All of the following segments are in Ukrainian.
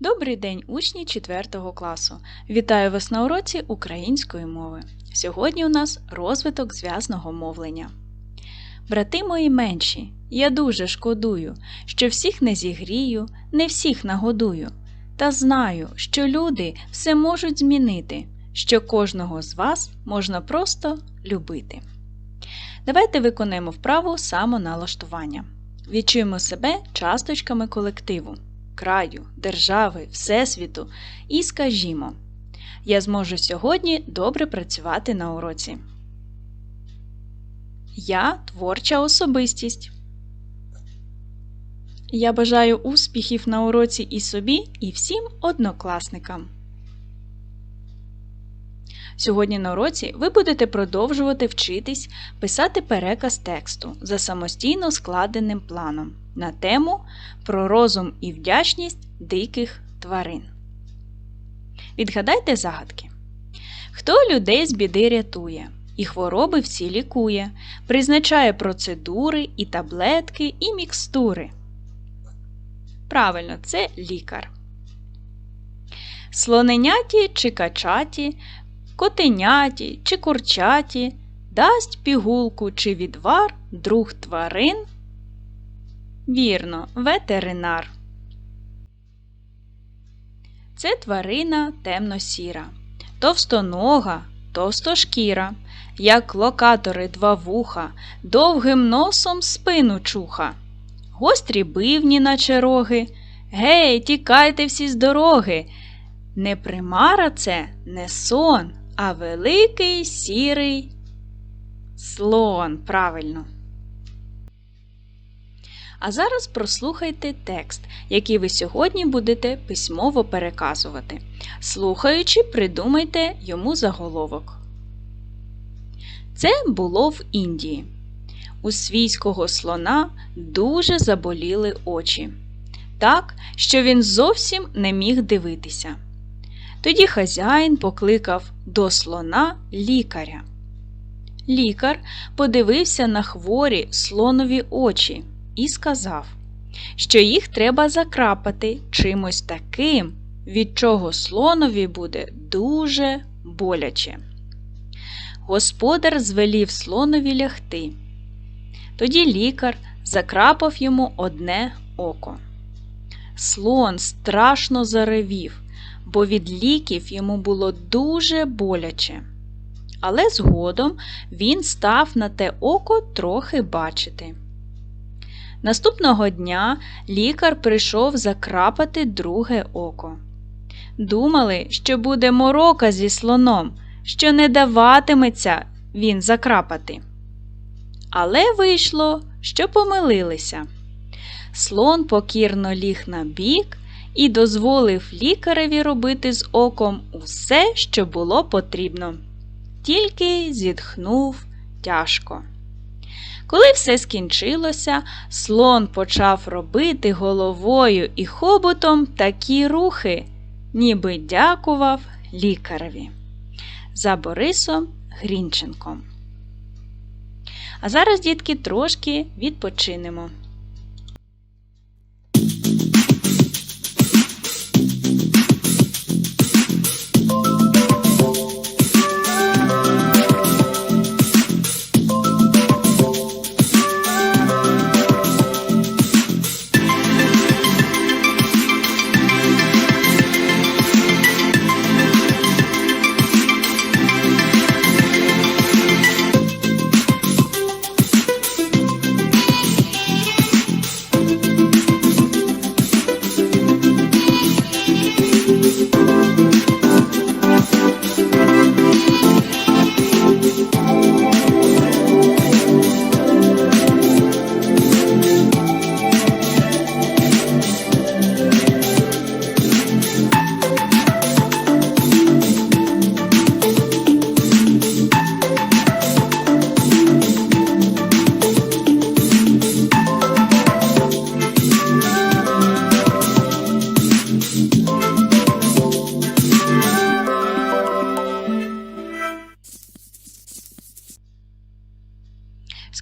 Добрий день, учні 4 класу! Вітаю вас на уроці української мови. Сьогодні у нас розвиток зв'язного мовлення. Брати мої менші, я дуже шкодую, що всіх не зігрію, не всіх нагодую. Та знаю, що люди все можуть змінити, що кожного з вас можна просто любити. Давайте виконаємо вправу самоналаштування. Відчуємо себе часточками колективу краю, держави, Всесвіту і скажімо: Я зможу сьогодні добре працювати на уроці. Я творча особистість. Я бажаю успіхів на уроці і собі, і всім однокласникам. Сьогодні на уроці ви будете продовжувати вчитись писати переказ тексту за самостійно складеним планом на тему про розум і вдячність диких тварин. Відгадайте загадки. Хто людей з біди рятує, і хвороби всі лікує, призначає процедури і таблетки, і мікстури. Правильно, це лікар. Слоненяті чи качаті, котеняті чи курчаті, дасть пігулку чи відвар друг тварин. Вірно, ветеринар. Це тварина темно-сіра, товстонога, товстошкіра, як локатори два вуха, довгим носом спину чуха. Гострі бивні, наче роги. Гей, тікайте всі з дороги. Не примара це, не сон, а великий сірий слон. Правильно. А зараз прослухайте текст, який ви сьогодні будете письмово переказувати. Слухаючи, придумайте йому заголовок. Це було в Індії. У свійського слона дуже заболіли очі. Так, що він зовсім не міг дивитися. Тоді хазяїн покликав до слона лікаря. Лікар подивився на хворі слонові очі і сказав, що їх треба закрапати чимось таким, від чого слонові буде дуже боляче. Господар звелів слонові лягти. Тоді лікар закрапав йому одне око. Слон страшно заревів, бо від ліків йому було дуже боляче. Але згодом він став на те око трохи бачити. Наступного дня лікар прийшов закрапати друге око. Думали, що буде морока зі слоном, що не даватиметься він закрапати. Але вийшло, що помилилися. Слон покірно ліг на бік і дозволив лікареві робити з оком усе, що було потрібно. Тільки зітхнув тяжко. Коли все скінчилося, слон почав робити головою і хоботом такі рухи, ніби дякував лікареві. За Борисом Грінченком. А зараз, дітки, трошки відпочинемо.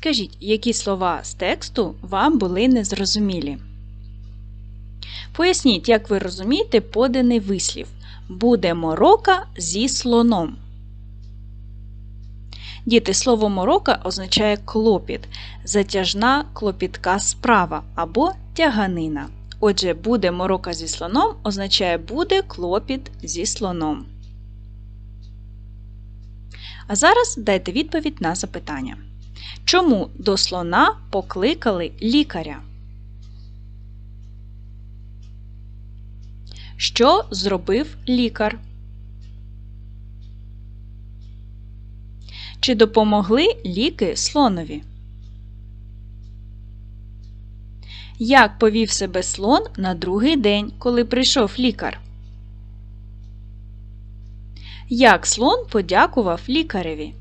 Скажіть, які слова з тексту вам були незрозумілі? Поясніть, як ви розумієте поданий вислів. Буде морока зі слоном. Діти, слово морока означає клопіт, затяжна клопітка справа або тяганина. Отже, буде морока зі слоном означає буде клопіт зі слоном. А зараз дайте відповідь на запитання. Чому до слона покликали лікаря? Що зробив лікар? Чи допомогли ліки слонові? Як повів себе слон на другий день, коли прийшов лікар? Як слон подякував лікареві?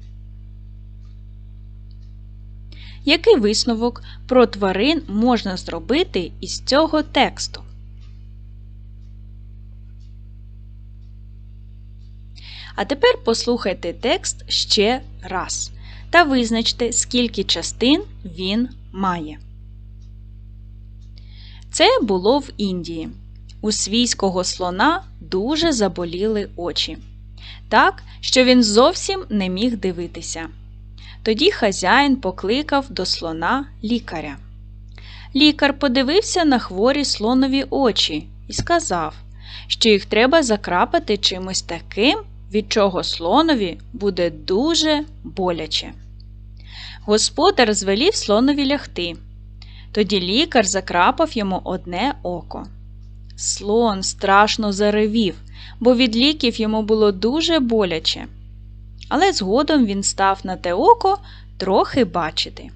Який висновок про тварин можна зробити із цього тексту? А тепер послухайте текст ще раз та визначте, скільки частин він має. Це було в Індії. У свійського слона дуже заболіли очі. Так, що він зовсім не міг дивитися. Тоді хазяїн покликав до слона лікаря. Лікар подивився на хворі слонові очі і сказав, що їх треба закрапати чимось таким, від чого слонові буде дуже боляче. Господар звелів слонові лягти. Тоді лікар закрапав йому одне око. Слон страшно заревів, бо від ліків йому було дуже боляче. Але згодом він став на те око трохи бачити.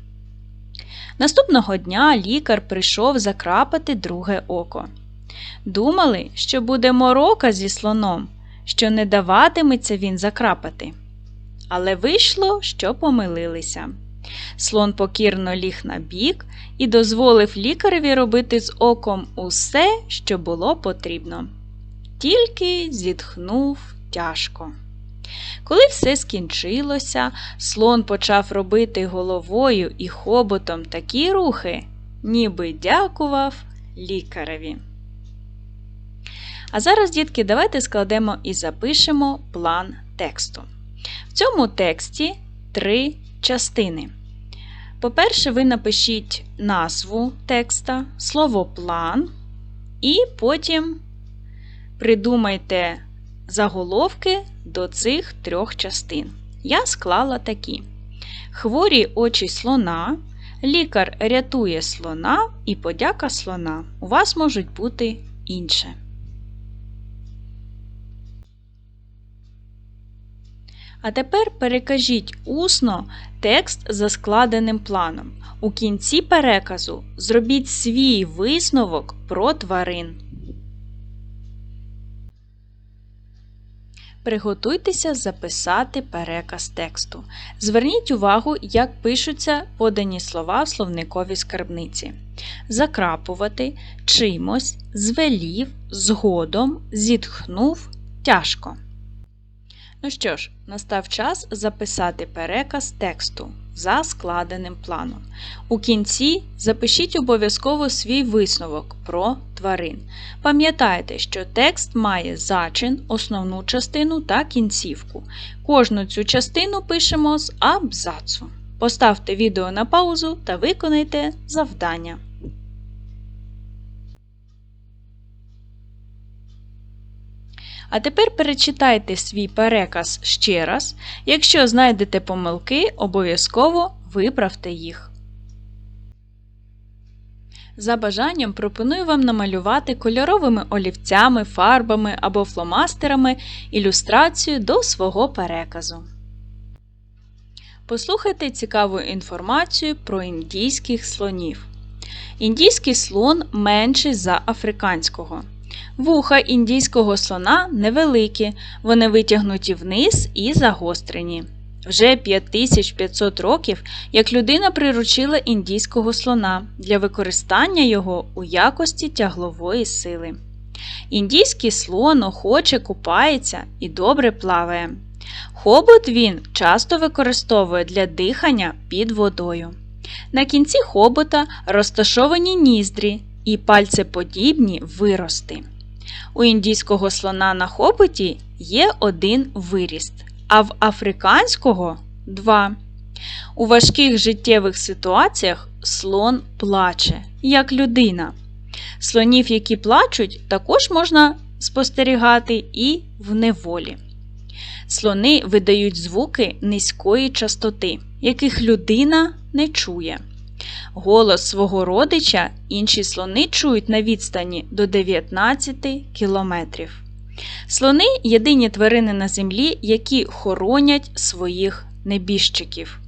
Наступного дня лікар прийшов закрапати друге око. Думали, що буде морока зі слоном, що не даватиметься він закрапати. Але вийшло, що помилилися. Слон покірно ліг на бік і дозволив лікареві робити з оком усе, що було потрібно. Тільки зітхнув тяжко. Коли все скінчилося, слон почав робити головою і хоботом такі рухи, ніби дякував лікареві. А зараз, дітки, давайте складемо і запишемо план тексту. В цьому тексті три частини. По-перше, ви напишіть назву текста, слово план, і потім придумайте заголовки до цих трьох частин. Я склала такі: Хворі очі слона, лікар рятує слона і подяка слона. У вас можуть бути інше. А тепер перекажіть усно текст за складеним планом. У кінці переказу зробіть свій висновок про тварин. Приготуйтеся записати переказ тексту. Зверніть увагу, як пишуться подані слова в словниковій скарбниці. Закрапувати, чимось, звелів, згодом, зітхнув, тяжко. Ну що ж, настав час записати переказ тексту за складеним планом. У кінці запишіть обов'язково свій висновок про тварин. Пам'ятайте, що текст має зачин, основну частину та кінцівку. Кожну цю частину пишемо з абзацу. Поставте відео на паузу та виконайте завдання. А тепер перечитайте свій переказ ще раз. Якщо знайдете помилки, обов'язково виправте їх. За бажанням пропоную вам намалювати кольоровими олівцями, фарбами або фломастерами ілюстрацію до свого переказу. Послухайте цікаву інформацію про індійських слонів. Індійський слон менший за африканського. Вуха індійського слона невеликі, вони витягнуті вниз і загострені. Вже 5500 років як людина приручила індійського слона для використання його у якості тяглової сили. Індійський слон охоче купається і добре плаває. Хобот він часто використовує для дихання під водою. На кінці хобота розташовані ніздрі, і пальцеподібні вирости. У індійського слона на хоботі є один виріст, а в африканського два. У важких життєвих ситуаціях слон плаче, як людина. Слонів, які плачуть, також можна спостерігати і в неволі. Слони видають звуки низької частоти, яких людина не чує. Голос свого родича інші слони чують на відстані до 19 кілометрів. Слони єдині тварини на землі, які хоронять своїх небіжчиків.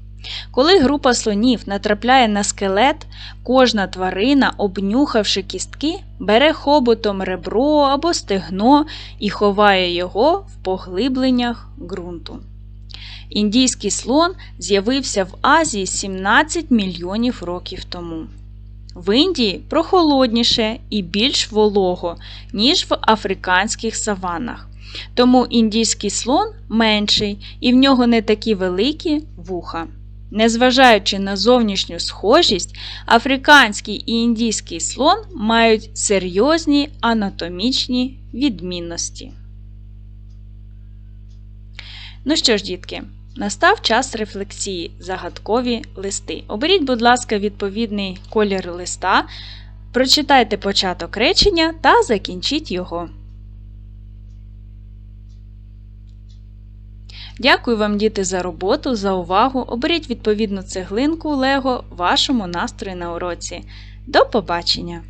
Коли група слонів натрапляє на скелет, кожна тварина, обнюхавши кістки, бере хоботом ребро або стегно і ховає його в поглибленнях ґрунту. Індійський слон з'явився в Азії 17 мільйонів років тому. В Індії прохолодніше і більш волого, ніж в африканських саванах. Тому індійський слон менший і в нього не такі великі вуха. Незважаючи на зовнішню схожість, африканський і індійський слон мають серйозні анатомічні відмінності. Ну що ж, дітки, настав час рефлексії, загадкові листи. Оберіть, будь ласка, відповідний колір листа, прочитайте початок речення та закінчіть його. Дякую вам, діти, за роботу, за увагу. Оберіть відповідну цеглинку Лего вашому настрою на уроці. До побачення!